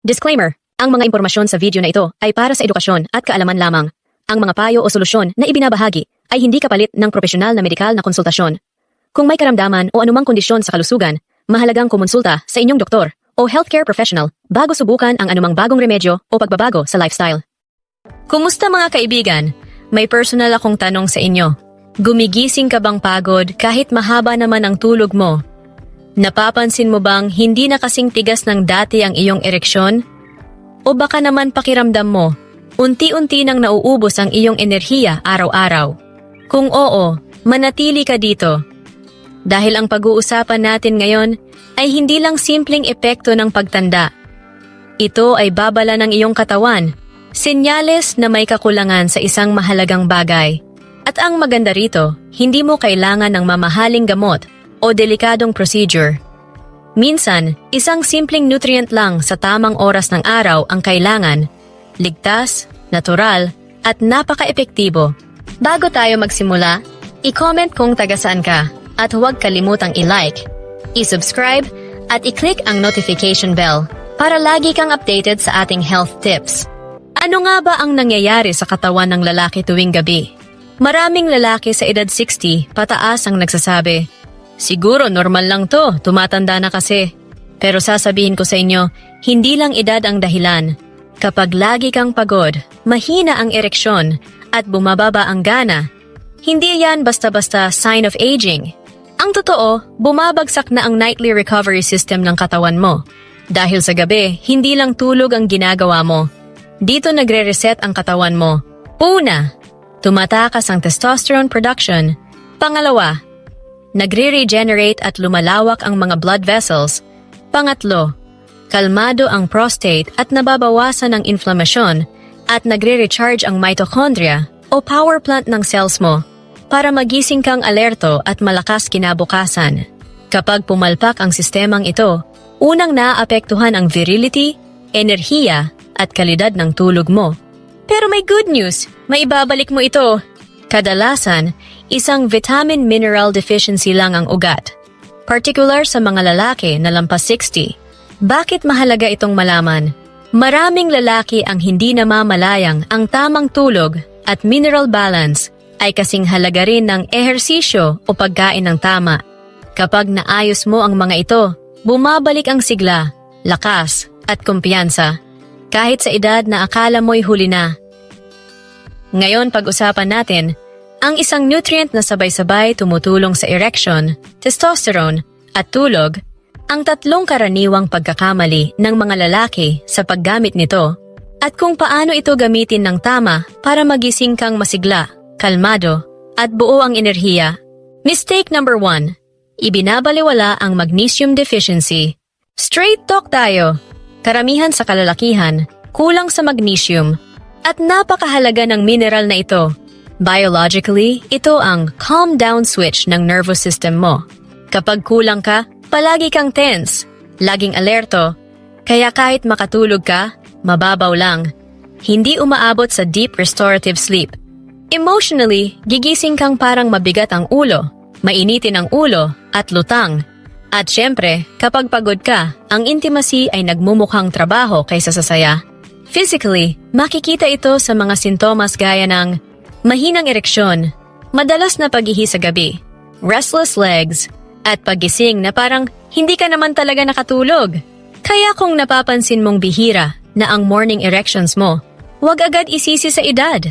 Disclaimer, ang mga impormasyon sa video na ito ay para sa edukasyon at kaalaman lamang. Ang mga payo o solusyon na ibinabahagi ay hindi kapalit ng profesional na medikal na konsultasyon. Kung may karamdaman o anumang kondisyon sa kalusugan, mahalagang kumonsulta sa inyong doktor o healthcare professional bago subukan ang anumang bagong remedyo o pagbabago sa lifestyle. Kumusta mga kaibigan? May personal akong tanong sa inyo. Gumigising ka bang pagod kahit mahaba naman ang tulog mo? Napapansin mo bang hindi na kasing tigas ng dati ang iyong ereksyon? O baka naman pakiramdam mo, unti-unti nang nauubos ang iyong enerhiya araw-araw? Kung oo, manatili ka dito. Dahil ang pag-uusapan natin ngayon ay hindi lang simpleng epekto ng pagtanda. Ito ay babala ng iyong katawan, senyales na may kakulangan sa isang mahalagang bagay. At ang maganda rito, hindi mo kailangan ng mamahaling gamot o delikadong procedure. Minsan, isang simpleng nutrient lang sa tamang oras ng araw ang kailangan, ligtas, natural, at napaka-epektibo. Bago tayo magsimula, i-comment kung taga saan ka at huwag kalimutang i-like, i-subscribe, at i-click ang notification bell para lagi kang updated sa ating health tips. Ano nga ba ang nangyayari sa katawan ng lalaki tuwing gabi? Maraming lalaki sa edad 60 pataas ang nagsasabi, Siguro normal lang to, tumatanda na kasi. Pero sasabihin ko sa inyo, hindi lang edad ang dahilan. Kapag lagi kang pagod, mahina ang ereksyon, at bumababa ang gana, hindi yan basta-basta sign of aging. Ang totoo, bumabagsak na ang nightly recovery system ng katawan mo. Dahil sa gabi, hindi lang tulog ang ginagawa mo. Dito nagre-reset ang katawan mo. Una, tumatakas ang testosterone production. Pangalawa, nagre-regenerate at lumalawak ang mga blood vessels. Pangatlo, kalmado ang prostate at nababawasan ang inflamasyon at nagre-recharge ang mitochondria o power plant ng cells mo para magising kang alerto at malakas kinabukasan. Kapag pumalpak ang sistemang ito, unang naapektuhan ang virility, enerhiya at kalidad ng tulog mo. Pero may good news, may ibabalik mo ito. Kadalasan, isang vitamin mineral deficiency lang ang ugat. Particular sa mga lalaki na lampas 60. Bakit mahalaga itong malaman? Maraming lalaki ang hindi namamalayang ang tamang tulog at mineral balance ay kasing halaga rin ng ehersisyo o pagkain ng tama. Kapag naayos mo ang mga ito, bumabalik ang sigla, lakas at kumpiyansa. Kahit sa edad na akala mo'y huli na. Ngayon pag-usapan natin ang isang nutrient na sabay-sabay tumutulong sa erection, testosterone, at tulog, ang tatlong karaniwang pagkakamali ng mga lalaki sa paggamit nito, at kung paano ito gamitin ng tama para magising kang masigla, kalmado, at buo ang enerhiya. Mistake number one, ibinabaliwala ang magnesium deficiency. Straight talk tayo. Karamihan sa kalalakihan, kulang sa magnesium, at napakahalaga ng mineral na ito. Biologically, ito ang calm down switch ng nervous system mo. Kapag kulang ka, palagi kang tense, laging alerto, kaya kahit makatulog ka, mababaw lang. Hindi umaabot sa deep restorative sleep. Emotionally, gigising kang parang mabigat ang ulo, mainitin ang ulo, at lutang. At syempre, kapag pagod ka, ang intimacy ay nagmumukhang trabaho kaysa sa saya. Physically, makikita ito sa mga sintomas gaya ng mahinang ereksyon, madalas na paghihi sa gabi, restless legs, at pagising na parang hindi ka naman talaga nakatulog. Kaya kung napapansin mong bihira na ang morning erections mo, huwag agad isisi sa edad.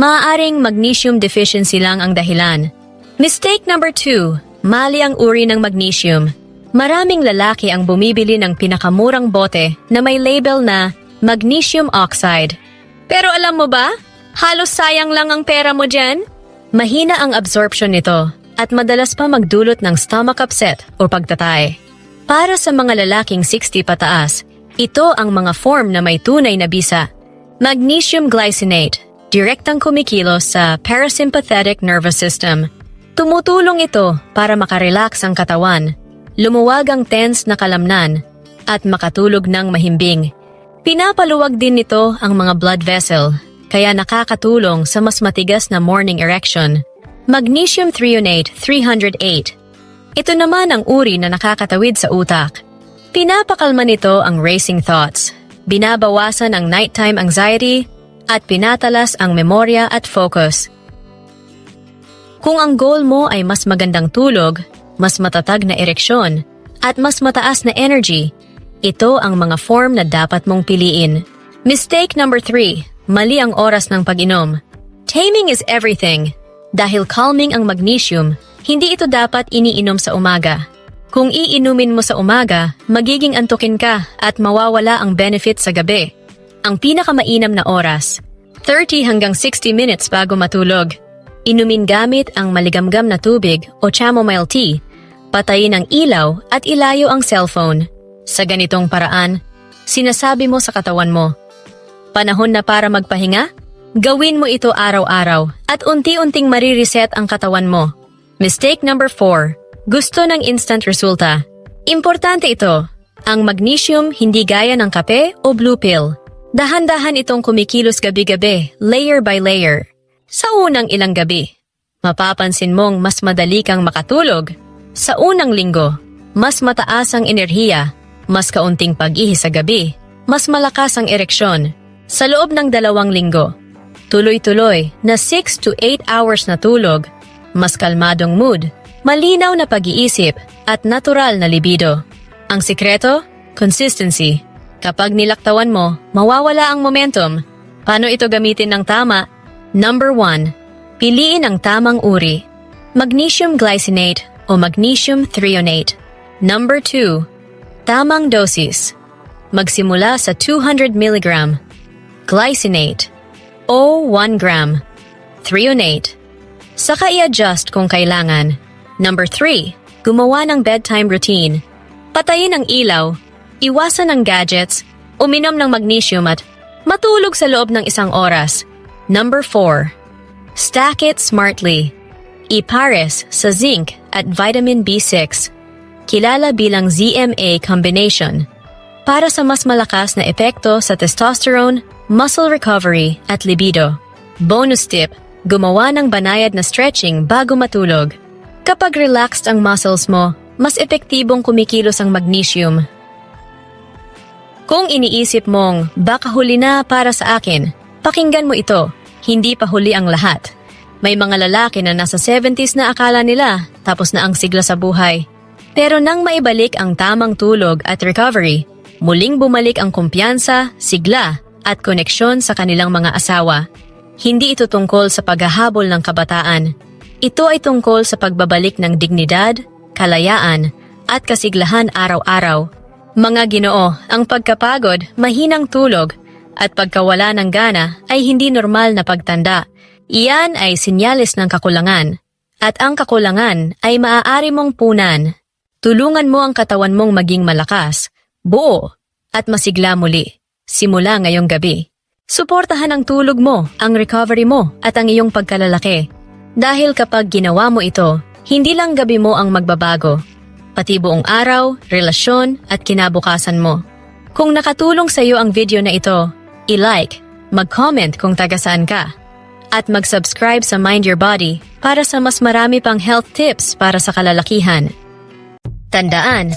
Maaaring magnesium deficiency lang ang dahilan. Mistake number two, mali ang uri ng magnesium. Maraming lalaki ang bumibili ng pinakamurang bote na may label na magnesium oxide. Pero alam mo ba, halos sayang lang ang pera mo dyan. Mahina ang absorption nito at madalas pa magdulot ng stomach upset o pagtatay. Para sa mga lalaking 60 pataas, ito ang mga form na may tunay na bisa. Magnesium glycinate, direktang kumikilos sa parasympathetic nervous system. Tumutulong ito para makarelax ang katawan, lumuwag ang tense na kalamnan, at makatulog ng mahimbing. Pinapaluwag din nito ang mga blood vessel, kaya nakakatulong sa mas matigas na morning erection. Magnesium threonate 308. Ito naman ang uri na nakakatawid sa utak. Pinapakalma nito ang racing thoughts, binabawasan ang nighttime anxiety, at pinatalas ang memorya at focus. Kung ang goal mo ay mas magandang tulog, mas matatag na ereksyon, at mas mataas na energy, ito ang mga form na dapat mong piliin. Mistake number 3. Mali ang oras ng pag-inom. Taming is everything. Dahil calming ang magnesium, hindi ito dapat iniinom sa umaga. Kung iinumin mo sa umaga, magiging antukin ka at mawawala ang benefit sa gabi. Ang pinakamainam na oras, 30 hanggang 60 minutes bago matulog. Inumin gamit ang maligamgam na tubig o chamomile tea, patayin ang ilaw at ilayo ang cellphone. Sa ganitong paraan, sinasabi mo sa katawan mo, Panahon na para magpahinga? Gawin mo ito araw-araw at unti-unting marireset ang katawan mo. Mistake number 4. Gusto ng instant resulta. Importante ito. Ang magnesium hindi gaya ng kape o blue pill. Dahan-dahan itong kumikilos gabi-gabi, layer by layer. Sa unang ilang gabi, mapapansin mong mas madali kang makatulog. Sa unang linggo, mas mataas ang enerhiya, mas kaunting pag-ihi sa gabi, mas malakas ang ereksyon. Sa loob ng dalawang linggo, tuloy-tuloy na 6 to 8 hours na tulog, mas kalmadong mood, malinaw na pag-iisip at natural na libido. Ang sikreto? Consistency. Kapag nilaktawan mo, mawawala ang momentum. Paano ito gamitin ng tama? Number 1. Piliin ang tamang uri. Magnesium glycinate o magnesium threonate. Number 2. Tamang dosis. Magsimula sa 200 mg. Glycinate o 1 gram. Threonate. Saka i-adjust kung kailangan. Number 3. Gumawa ng bedtime routine. Patayin ang ilaw, iwasan ang gadgets, uminom ng magnesium at matulog sa loob ng isang oras. Number 4. Stack it smartly. Ipares sa zinc at vitamin B6. Kilala bilang ZMA combination. Para sa mas malakas na epekto sa testosterone, muscle recovery at libido. Bonus tip, gumawa ng banayad na stretching bago matulog. Kapag relaxed ang muscles mo, mas epektibong kumikilos ang magnesium. Kung iniisip mong baka huli na para sa akin, pakinggan mo ito, hindi pa huli ang lahat. May mga lalaki na nasa 70s na akala nila tapos na ang sigla sa buhay. Pero nang maibalik ang tamang tulog at recovery, muling bumalik ang kumpiyansa, sigla at koneksyon sa kanilang mga asawa. Hindi ito tungkol sa paghahabol ng kabataan. Ito ay tungkol sa pagbabalik ng dignidad, kalayaan, at kasiglahan araw-araw. Mga ginoo, ang pagkapagod, mahinang tulog, at pagkawala ng gana ay hindi normal na pagtanda. Iyan ay sinyalis ng kakulangan. At ang kakulangan ay maaari mong punan. Tulungan mo ang katawan mong maging malakas, buo, at masigla muli. Simula ngayong gabi. Suportahan ang tulog mo, ang recovery mo, at ang iyong pagkalalaki. Dahil kapag ginawa mo ito, hindi lang gabi mo ang magbabago, pati buong araw, relasyon, at kinabukasan mo. Kung nakatulong sa iyo ang video na ito, i-like, mag-comment kung taga saan ka, at mag-subscribe sa Mind Your Body para sa mas marami pang health tips para sa kalalakihan. Tandaan,